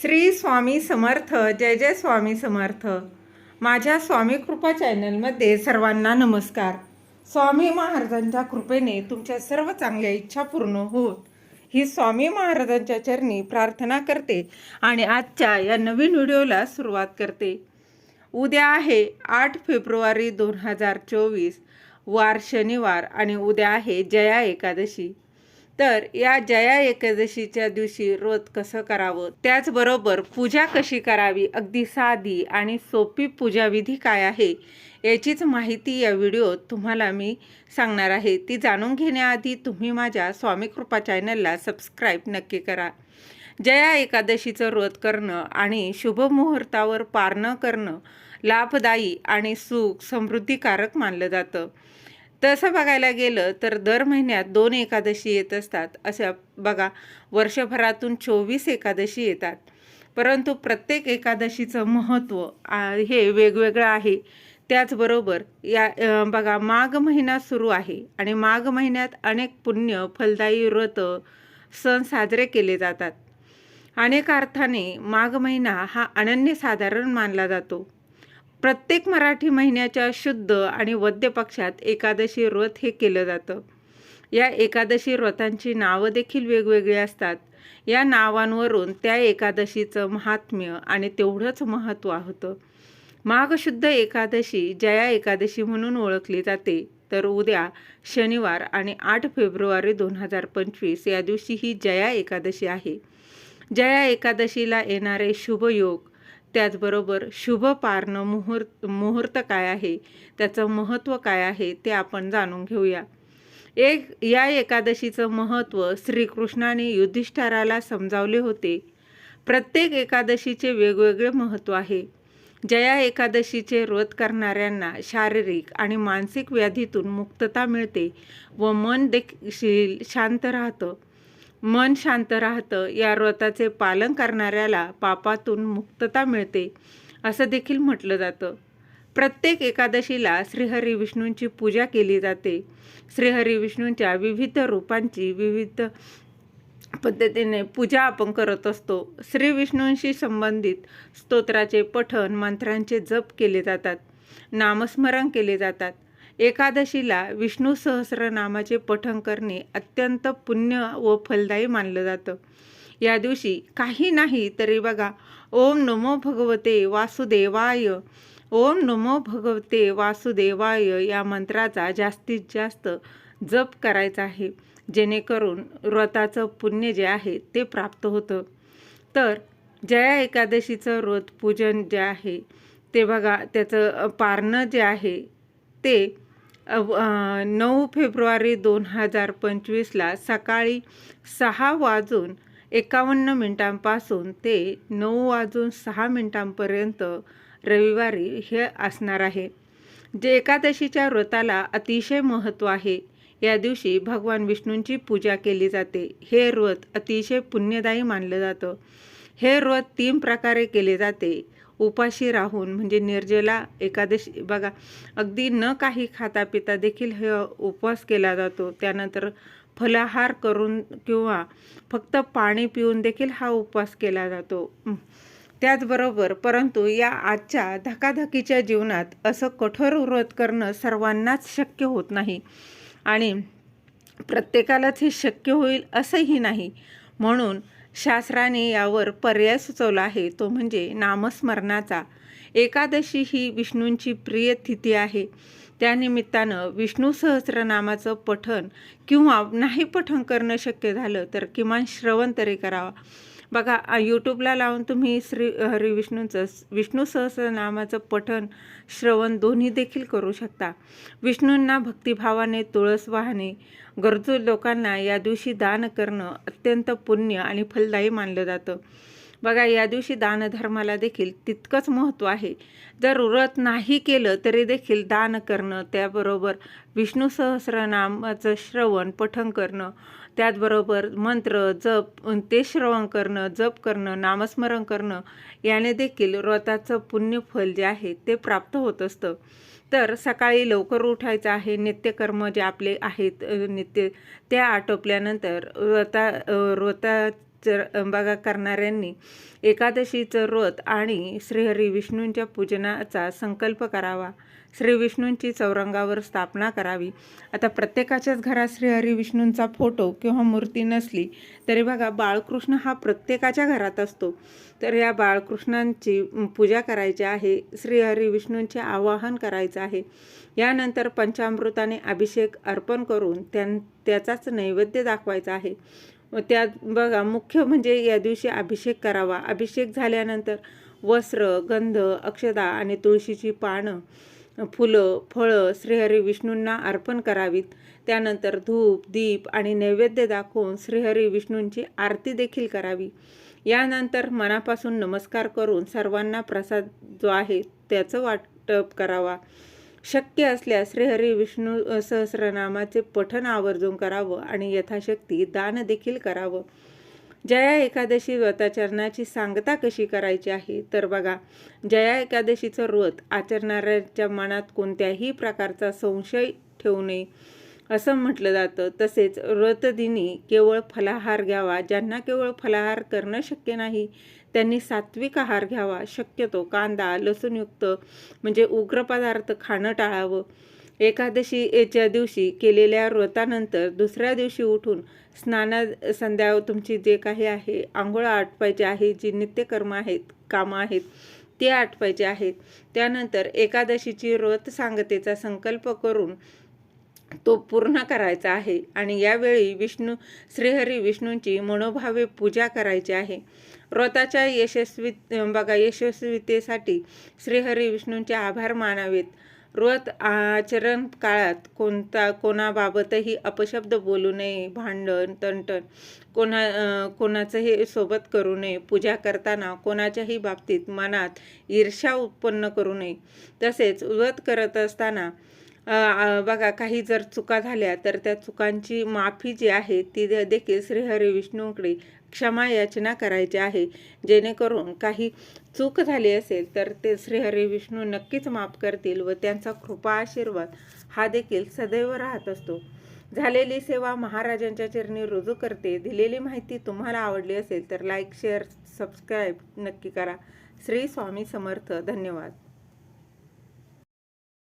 श्री स्वामी समर्थ जय जय स्वामी समर्थ. माझ्या स्वामी कृपा चॅनलमध्ये सर्वांना नमस्कार. स्वामी महाराजांच्या कृपेने तुमच्या सर्व चांगल्या इच्छा पूर्ण होत ही स्वामी महाराजांच्या चरणी प्रार्थना करते आणि आजच्या या नवीन व्हिडिओला सुरुवात करते. उद्या आहे आठ फेब्रुवारी दोन हजार चोवीस वार शनिवार आणि उद्या आहे जया एकादशी. तर या जया एकादशीच्या दिवशी रोज कसं करावं? त्याचबरोबर पूजा कशी करावी? अगदी साधी आणि सोपी पूजाविधी काय आहे? याचीच माहिती या व्हिडिओत तुम्हाला मी सांगणार आहे. ती जाणून घेण्याआधी तुम्ही माझ्या स्वामी कृपा चॅनलला सबस्क्राईब नक्की करा. जया एकादशीचं व्रत करणं आणि शुभ मुहूर्तावर पारणं करणं लाभदायी आणि सुख समृद्धिकारक मानलं जातं. तसं बघायला गेलं तर दर महिन्यात दोन एकादशी येत असतात. अशा बघा वर्षभरातून चोवीस एकादशी येतात. परंतु प्रत्येक एकादशीचं महत्त्व हे वेगवेगळं आहे. त्याचबरोबर या बघा माघ महिना सुरू आहे आणि माघ महिन्यात अनेक पुण्य फलदायी व्रत सण साजरे केले जातात. अनेक अर्थाने माघ महिना हा अनन्यसाधारण मानला जातो. प्रत्येक मराठी महिन्याच्या शुद्ध आणि वद्य पक्षात एकादशी व्रत हे केलं जातं. या एकादशी व्रतांची नावं देखील वेगवेगळी असतात. या नावांवरून त्या एकादशीचं महात्म्य आणि तेवढंच महत्त्व होतं. माघशुद्ध एकादशी जया एकादशी म्हणून ओळखली जाते. तर उद्या शनिवार आणि आठ फेब्रुवारी दोन हजार पंचवीस या दिवशी ही जया एकादशी आहे. जया एकादशीला येणारे शुभयोग त्याचबरोबर शुभ पारणं मुहूर्त मुहूर्त काय आहे? त्याचं महत्त्व काय आहे? ते आपण जाणून घेऊया. एक या एकादशीचं महत्त्व श्रीकृष्णाने युधिष्ठराला समजावले होते. प्रत्येक एकादशीचे वेगवेगळे महत्त्व आहे. जया एकादशीचे व्रत करणाऱ्यांना शारीरिक आणि मानसिक व्याधीतून मुक्तता मिळते व मन देखील शांत राहतं. मन शांत राहतं या व्रताचे पालन करणाऱ्याला पापातून मुक्तता मिळते असं देखील म्हटलं जातं. प्रत्येक एकादशीला श्रीहरी विष्णूंची पूजा केली जाते. श्रीहरी विष्णूंच्या विविध रूपांची विविध पद्धतीने पूजा आपण करत असतो. श्री विष्णूंशी संबंधित स्तोत्राचे पठण मंत्रांचे जप केले जातात. नामस्मरण केले जातात. एकादशीला विष्णू सहस्रनामाचे पठण करणे अत्यंत पुण्य व फलदायी मानलं जातं. या दिवशी काही नाही तरी बघा ओम नमो भगवते वासुदेवाय ओम नमो भगवते वासुदेवाय या मंत्राचा जास्तीत जास्त जप करायचा आहे. जेणेकरून व्रताचं पुण्य जे आहे ते प्राप्त होतं. तर जया एकादशीचं व्रत पूजन जे आहे ते बघा त्याचं पारणं जे आहे ते नऊ फेब्रुवारी दोन हजार पंचवीसला सकाळी सहा वाजून एकावन्न मिनटांपासून ते नऊ वाजून सहा मिनटांपर्यंत रविवारी हे असणार आहे. जे एकादशीच्या व्रताला अतिशय महत्त्व आहे. या दिवशी भगवान विष्णूंची पूजा केली जाते. हे व्रत अतिशय पुण्यदायी मानलं जातं. हे व्रत तीन प्रकारे केले जाते. उपाशी राहून म्हणजे निर्जला एकादशी बघा अगदी न काही खाता पिता देखील हे उपवास केला जातो. त्यानंतर फलाहार करून किंवा फक्त पाणी पिऊन देखील हा उपवास केला जातो. त्याचबरोबर परंतु या आजच्या धकाधकीच्या जीवनात असं कठोर व्रत करणं सर्वांनाच शक्य होत नाही आणि प्रत्येकालाच हे शक्य होईल असंही नाही. म्हणून शास्त्राने यावर पर्याय सुचवला आहे. तो म्हणजे नामस्मरणाचा. एकादशी ही विष्णूंची प्रिय तिथी आहे. त्यानिमित्तानं विष्णू सहस्रनामाचं पठण किंवा नाही पठण करणं शक्य झालं तर किमान श्रवण तरी करावा. बघा यूट्यूबला लावून तुम्ही श्री हरी विष्णूंचं विष्णू सहस्रनामाचं पठन श्रवण दोन्ही देखील करू शकता. विष्णूंना भक्तिभावाने तुळस वाहणे गरजू लोकांना या दिवशी दान करणं अत्यंत पुण्य आणि फलदायी मानलं जातं. बघा या दिवशी दानधर्माला देखील तितकंच महत्त्व आहे. जर व्रत नाही केलं तरी देखील दान करणं त्याबरोबर विष्णू सहस्रनामाचं श्रवण पठण करणं त्याचबरोबर मंत्र जप ते श्रवण करणं जप करणं नामस्मरण करणं याने देखील व्रताचं पुण्यफल जे आहे ते प्राप्त होत असतं. तर सकाळी लवकर उठायचं आहे नित्यकर्म जे आपले आहेत नित्य त्या आटोपल्यानंतर व्रता व्रता चर अंबागा करणाऱ्यांनी एकादशीचं व्रत आणि श्रीहरी विष्णूंच्या पूजनाचा संकल्प करावा. श्री विष्णूंची चौरंगावर स्थापना करावी. आता प्रत्येकाच्याच घरात श्रीहरी विष्णूंचा फोटो किंवा मूर्ती नसली तरी बघा बाळकृष्ण हा प्रत्येकाच्या घरात असतो. तर या बाळकृष्णांची पूजा करायची आहे श्रीहरी विष्णूंचे आवाहन करायचं आहे. यानंतर पंचामृताने अभिषेक अर्पण करून त्यां त्याचाच नैवेद्य दाखवायचा आहे. त्यात बघा मुख्य म्हणजे या दिवशी अभिषेक करावा. अभिषेक झाल्यानंतर वस्त्र गंध अक्षदा आणि तुळशीची पानं फुलं फळं श्रीहरी विष्णूंना अर्पण करावीत. त्यानंतर धूप दीप आणि नैवेद्य दाखवून श्रीहरी विष्णूंची आरती देखील करावी. यानंतर मनापासून नमस्कार करून सर्वांना प्रसाद जो आहे त्याचं वाटप करावा. शक्य असल्यास श्रीहरी विष्णू सहस्रनामाचे पठण आवर्जून करावं आणि यथाशक्ती दान देखील करावं. जया एकादशी व्रताचरणाची सांगता कशी करायची आहे? तर बघा जया एकादशीचं व्रत आचरणाऱ्याच्या मनात कोणत्याही प्रकारचा संशय ठेवू नये. असं म्हटलं जातं. तसेच व्रतदिनी केवळ फलाहार घ्यावा. ज्यांना केवळ फलाहार करणं शक्य नाही त्यांनी सात्विक आहार घ्यावा. शक्यतो कांदा लसूणयुक्त म्हणजे उग्र पदार्थ खाणं टाळावं. एकादशी याच्या दिवशी केलेल्या व्रतानंतर दुसऱ्या दिवशी उठून स्नाना संध्या तुमची जे काही आहे आंघोळ आटपायचे आहे जी नित्यकर्म आहेत कामं आहेत ते आटपायचे आहेत. त्यानंतर एकादशीची व्रत सांगतेचा संकल्प करून तो पूर्ण करायचा आहे. आणि यावेळी विष्णू श्रीहरी विष्णूंची मनोभावे पूजा करायची आहे. व्रताच्या यशस्वी बघा यशस्वीतेसाठी श्रीहरी विष्णूंचे आभार मानावेत. व्रत आचरण काळात कोणता कोणाबाबतही अपशब्द बोलू नये भांडण तंटण कोणा कोणाचंही सोबत करू नये पूजा करताना कोणाच्याही बाबतीत मनात ईर्ष्या उत्पन्न करू नये. तसेच व्रत करत असताना बघा काही जर चुका झाल्या तर त्या चुकांची माफी जी आहे ती देखील श्रीहरी विष्णूंकडे क्षमा याचना करायची आहे. जेणेकरून काही चूक झाली असेल तर ते श्रीहरी विष्णू नक्कीच माफ करतील व त्यांचा कृपा आशीर्वाद हा देखील सदैव राहत असतो. झालेली सेवा महाराजांच्या चरणी रुजू करते. दिलेली माहिती तुम्हाला आवडली असेल तर लाईक शेअर सबस्क्राईब नक्की करा. श्री स्वामी समर्थ. धन्यवाद.